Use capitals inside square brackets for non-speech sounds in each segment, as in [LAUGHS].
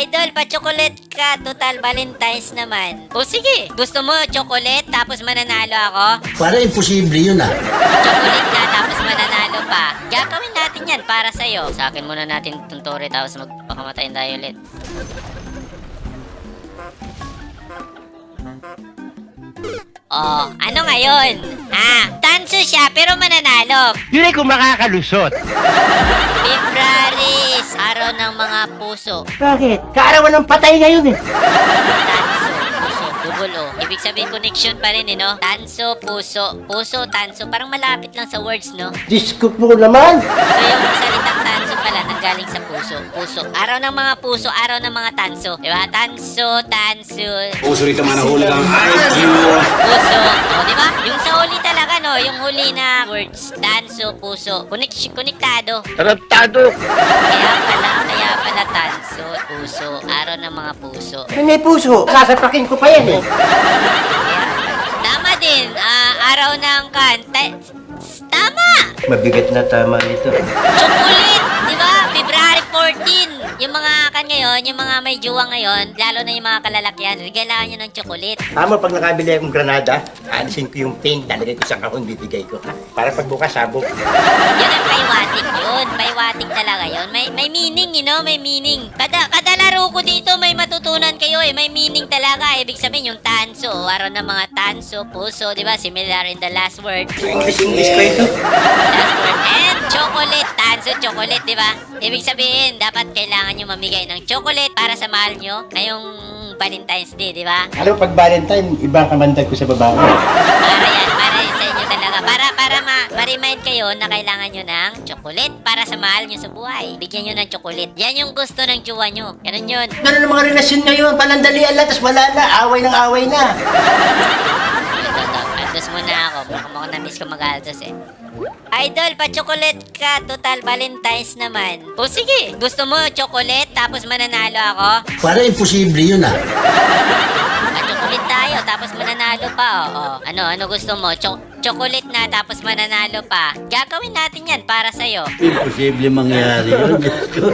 Idol, pa-chocolate ka. Total Valentine's naman. O sige, gusto mo chocolate tapos mananalo ako? Para imposible yun ah. Chocolate ka tapos mananalo pa. Gagawin natin yan para sa'yo. Sa akin muna natin itong tore tapos magpakamatayin tayo ulit. Oh, ano ngayon? Ha? Tanso siya pero mananalo. Yun ay kung makakalusot. Februaris, araw ng mga puso. Bakit? Kaarawan ng patay ngayon eh. Tanso, puso, double O. Ibig sabihin connection pa rin, eh, no? Tanso, puso. Puso, tanso. Parang malapit lang sa words, no? Diyos ko po naman. So yung salitang tanso pala, nanggaling sa puso. Puso. Araw ng mga puso, araw ng mga tanso. Di ba? Tanso, tanso, Puso rito man nahulog ang IQ. puso. O, di ba? Yung sa huli talaga, no? Yung huli na words. Tanso, puso. Connect, konektado. Tarantado. Kaya pala, kaya pala tanso, puso. Araw ng mga puso. May may puso. Sasapakin ko pa yan eh. Tama din. ah, araw ng kan. Ta- tama! Mabigat na tama nito. Chocolate! Di ba? February 14. Yung mga kan ngayon, yung mga may jowa ngayon, lalo na yung mga kalalakyan, regalaan nyo ng chocolate. Tama pag nakabili akong granada, alisin ko yung paint, lalagay ko sa kahon, bibigay ko. Para pagbukas, sabog. Yun ang paiwating yun. Paiwating talaga yun. May, may meaning, you know? May meaning. Kada, kada laro ko dito, may matutunan kayo eh. May meaning talaga. Ibig sabihin, yung tanso. Araw ng mga tanso, puso, di ba? Similar in the last word. English-English ko ito. Last word. And chocolate. Tanso, chocolate, di ba? Ibig sabihin, dapat kailangan nyo mamigay ng chocolate para sa mahal nyo ngayong Valentine's Day, di ba? Alam pag Valentine, ibang kamandag ko sa babae. Para yan, para yan sa inyo talaga. Para, para ma, ma-remind kayo na kailangan nyo ng chocolate para sa mahal nyo sa buhay. Bigyan nyo ng chocolate. Yan yung gusto ng jowa nyo. Ganun yun. Ganun ang mga relasyon ngayon, palandalian lang, tapos wala na, away ng away na. Aldos muna ako. Mo na-miss ko mag-aldos eh. Idol, pa-chocolate ka. Total Valentine's naman. O sige, gusto mo chocolate tapos mananalo ako? Para imposible yun ah. Pa-chocolate tayo tapos mananalo pa. Oo. Ano, ano gusto mo? Cho- chocolate na tapos mananalo pa. Gagawin natin yan para sa'yo. Imposible mangyari yun. Diyos ko.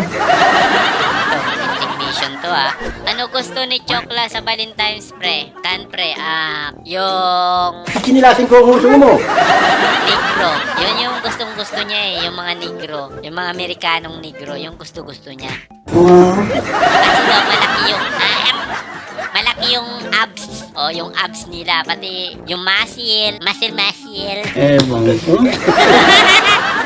Mission to ah. Ano gusto ni Chokla sa Valentine's pre? Kan pre, ah, yung Kinilasin ko ang uso mo. Negro. Yun yung gustong gusto niya eh, yung mga negro. Yung mga Amerikanong negro, yung gusto gusto niya. Kasi daw malaki yung, ah, malaki yung abs. O, yung abs nila. Pati yung muscle, muscle muscle. Ewan ko. [LAUGHS]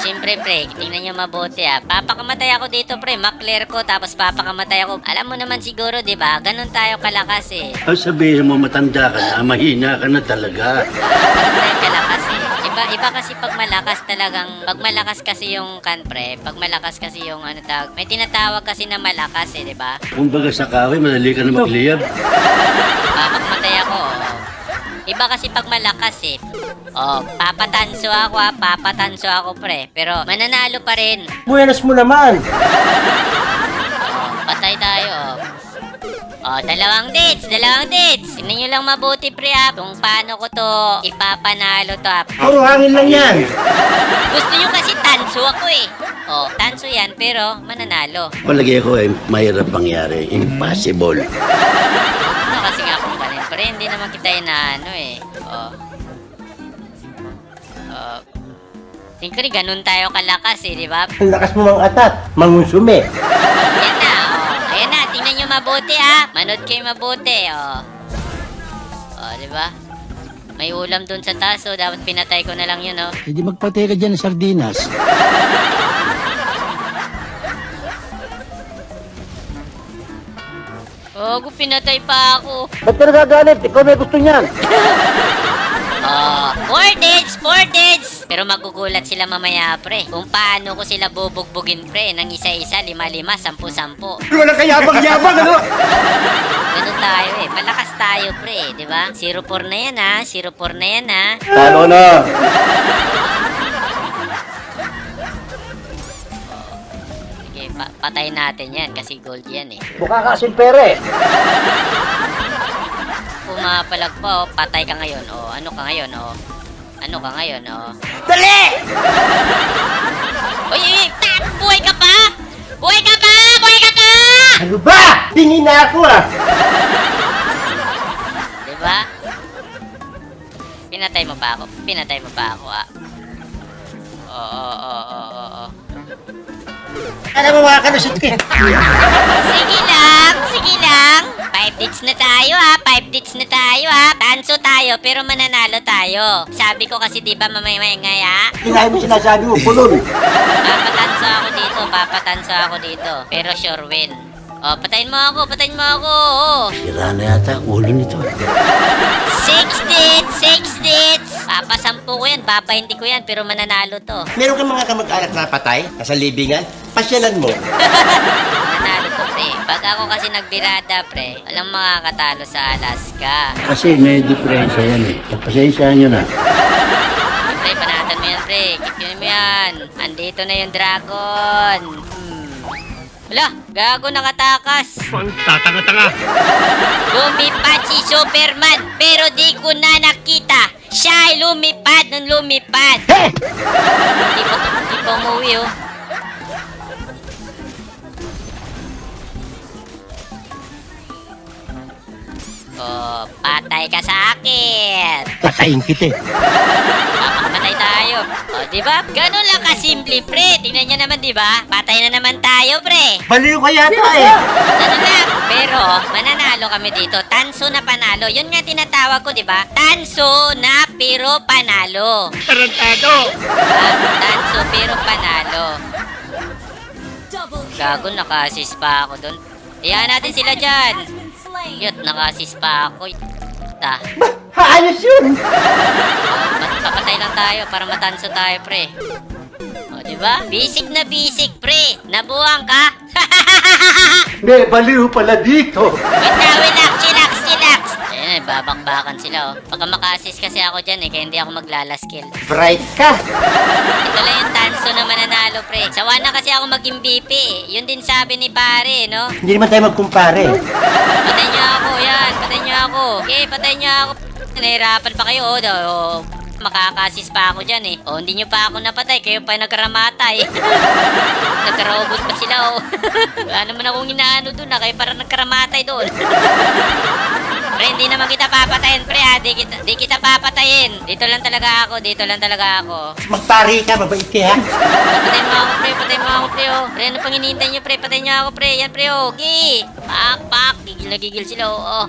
Si siyempre pre, tingnan nyo mabuti ah. Papakamatay ako dito pre, makler ko tapos papakamatay ako. Alam mo naman siguro, 'di ba? Ganun tayo kalakas eh. Ang sabihin mo matanda ka na, mahina ka na talaga. Ganun tayo kalakas eh. Iba, iba kasi pag malakas talagang, pag malakas kasi yung kan pre, pag malakas kasi yung ano tawag, may tinatawag kasi na malakas eh, 'di ba? Kumbaga sa kahoy, madali ka na magliyab. Papakamatay ako. oh. Iba kasi pag malakas eh. Oh, papatanso ako ah, papatanso ako pre. Pero mananalo pa rin. Buenas mo naman. Oh, patay tayo. Oh, dalawang dates, dalawang dates. Tingnan nyo lang mabuti, pre, ah, kung paano ko to ipapanalo to, ah. Puro hangin lang yan. Gusto nyo kasi tanso ako, eh. Oh, tanso yan, pero mananalo. Palagay ko eh, mahirap mangyari. Impossible. Ano kasi nga kung ganun, pre, hindi naman kita inaano, eh. Oh. Oh. Siyempre, ganun tayo kalakas, eh, di ba? Ang lakas mo mang atat, mangunsume. Yan na, oh. Ayan na, tingnan nyo mabuti, ah. Manood kayo mabuti, oh. Oh, di ba? May ulam dun sa taas, so dapat pinatay ko na lang yun, oh. Hindi magpatay ka dyan ng sardinas. Oh, pinatay pa ako. Ba't ka nagagalit? Ikaw may gusto niyan. [LAUGHS] Oh, four dates! Pero magugulat sila mamaya, pre. Kung paano ko sila bubugbugin, pre, ng isa-isa, lima-lima, sampu-sampu. Wala kayabang-yabang, ano? Ganun tayo eh. Malakas tayo, pre, di ba? 0-4 na yan, ha? 0-4 na yan, ha? Talo na. Sige, pa- patay natin yan kasi gold yan eh. Mukha ka kasing pere. Pumapalag pa, oh. Patay ka ngayon, oh. Ano ka ngayon, oh. Ano ka ngayon, oh. Dali! Uy! Tat! Buhay ka pa! Buhay ka pa! Buhay ka Ano ba? Tingin na ako ah. Di ba? Pinatay mo pa ako. Pinatay mo pa ako, ah. Oo, oo, oo, oo, oo. Alam mo mga kalusot ko eh. Sige lang, sige lang. Five dates na tayo ha, five dates na tayo ha. Tanso tayo, pero mananalo tayo. Sabi ko kasi di ba mamay ngaya? Kinahin mo sinasabi mo, pulon. Papatanso ako dito, papatanso ako dito. Pero sure win. Oh, patayin mo ako, patayin mo ako. Oh. Sira na yata ang ulo nito. Six dates, six dates. Papasampu ko yan, papahinti ko yan, pero mananalo to. Meron kang mga kamag-anak na patay, nasa libingan, pasyalan mo. [LAUGHS] Pre. Pag ako kasi nagbirada, pre, walang makakatalo sa Alaska. Kasi may diferensya yan eh. Pasensyahan nyo na. Pre, panatan mo yan, pre. Kipin mo yan. Andito na yung dragon. Hmm. Wala, gago nakatakas. Ang tatanga-tanga. Lumipad si Superman, pero di ko na nakita. Siya ay lumipad nung lumipad. Di pa, di pa umuwi, oh. Patay ka sa akin. Patayin kita eh. Papakamatay tayo. O, di ba? Ganun lang kasimple, pre. Tingnan nyo naman, di ba? Patay na naman tayo, pre. Baliw ka yata eh. Ganun lang. Pero, mananalo kami dito. Tanso na panalo. Yun nga tinatawag ko, di ba? Tanso na pero panalo. Tarantado. Ah, tanso pero panalo. Gago, naka-assist pa ako doon. Iyan natin sila dyan. Yut, naka-assist pa ako. Ta. Haayos yun. Papatay lang tayo para matanso tayo, pre. O, di ba? Basic na basic, pre. Nabuang ka? [LAUGHS] May baliw pala dito. wait na, wait na. Chillax, chillax. Ayan, babakbakan sila, oh. Pagka maka-assist kasi ako dyan, eh, kaya hindi ako maglalaskill. Bright ka. Ito lang yung mananalo, pre. Sawa na kasi ako mag-MVP, eh. Yun din sabi ni pare, no? Hindi naman tayo magkumpare. Patay niyo ako, yan. Patay niyo ako. Okay, patay niyo ako. Nahirapan pa kayo, oh. Do- oh. Makakasis pa ako dyan, eh. Oh, hindi niyo pa ako napatay. Kayo pa nagkaramatay. [LAUGHS] Nagkarobot pa sila, oh. [LAUGHS] Wala naman akong inaano dun, ah. Kayo parang nagkaramatay doon. pre, hindi naman kita papatayin, pre, ha. Di kita, di kita papatayin. Dito lang talaga ako, dito lang talaga ako. Magpari ka, mabait ka ha. Patayin mo ako, pre. Patayin mo ako, pre, oh. Pre, ano pang hinihintay niyo, pre? Patayin niyo ako, pre. Yan, pre, oh. Okay. Pak, pak. Gigil na gigil sila, oh. oh.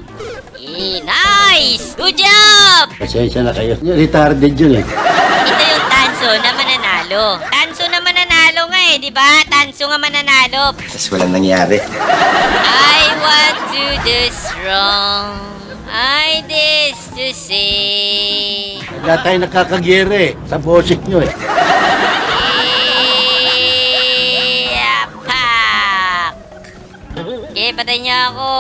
Eh, nice! Good job! Pasensya na kayo. Retarded yun eh. Ito yung Tanso na mananalo. Tanso na eh, di ba? Tanso nga mananalo. Tapos walang nangyari. I want to do strong. I this to say. Wala tayo nakakagere eh. Sa boses nyo eh. Yapak! Okay, patay niya ako.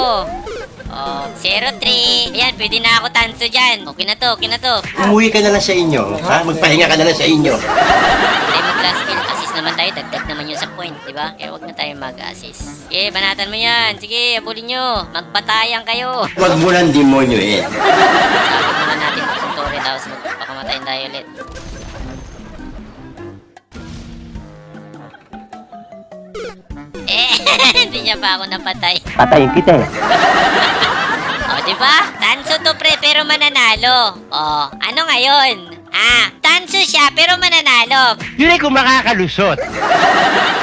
Oh, 03. Ayan, pwede na ako tanso dyan. Okay na to, okay na to. Umuwi ka na lang sa inyo. Ha? Magpahinga ka na lang sa inyo. Tayo mag-last kill. Assist naman tayo. Dagdag naman yun sa point, di ba? Kaya wag na tayo mag-assist. Sige, banatan mo yan. Sige, abulin nyo. Magpatayan kayo. Huwag mo lang demonyo eh. Sabi muna natin kung Torre tapos magpakamatayin tayo ulit. Eh, [LAUGHS] hindi niya pa ako napatay. Patayin kita eh. Di ba? Tanso to pre, pero mananalo. O, ano ngayon? Ah, tanso siya, pero mananalo. Yun ay kung makakalusot.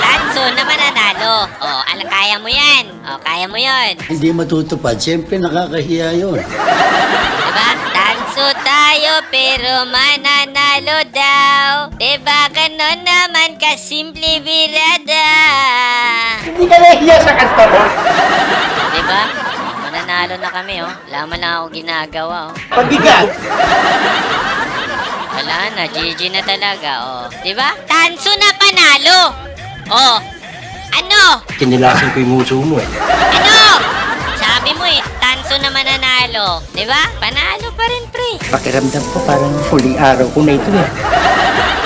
Tanso na mananalo. O, alam, kaya mo yan. O, kaya mo yan. Hindi matutupad. Siyempre nakakahiya yun. Diba? Tanso tayo, pero mananalo daw. Diba? Ganon naman kasimple birada. Hindi ka nahiya sa kanta mo. Diba? O, mananalo na kami, oh. Wala man lang ako ginagawa, oh. Pabigat. Wala na, GG na talaga, oh. Diba? Tanso na panalo! Oh, ano? Kinilasin ko yung muso mo eh. Ano? Sabi mo eh, tanso na mananalo. Diba? Panalo pa rin, pre. Pakiramdam ko parang huling araw ko na ito eh.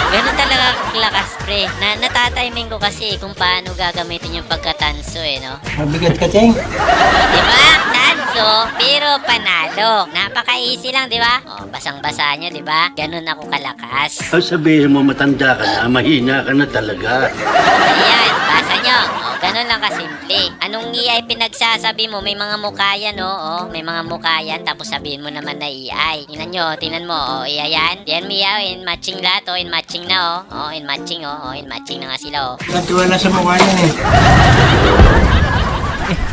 Ganun talaga lakas, pre. Na natatiming ko kasi kung paano gagamitin yung pagkatanso, eh, no? Mabigat ka, Cheng. Diba? Bunso, pero panalo. Napaka-easy lang, di ba? O, basang-basa nyo, di ba? Ganun ako kalakas. O sabihin mo matanda ka na, mahina ka na talaga. Ayan, basa nyo. O, ganun lang kasimple. Anong AI pinagsasabi mo? May mga mukha yan, o. o may mga mukha yan, tapos sabihin mo naman na AI. Tingnan nyo, tingnan mo. O, iya yan. Yan mo yan, in matching lahat, o. In matching na, o. O, in matching, o. O, in matching na nga sila, o. Natuwa na sa mukha niyan eh.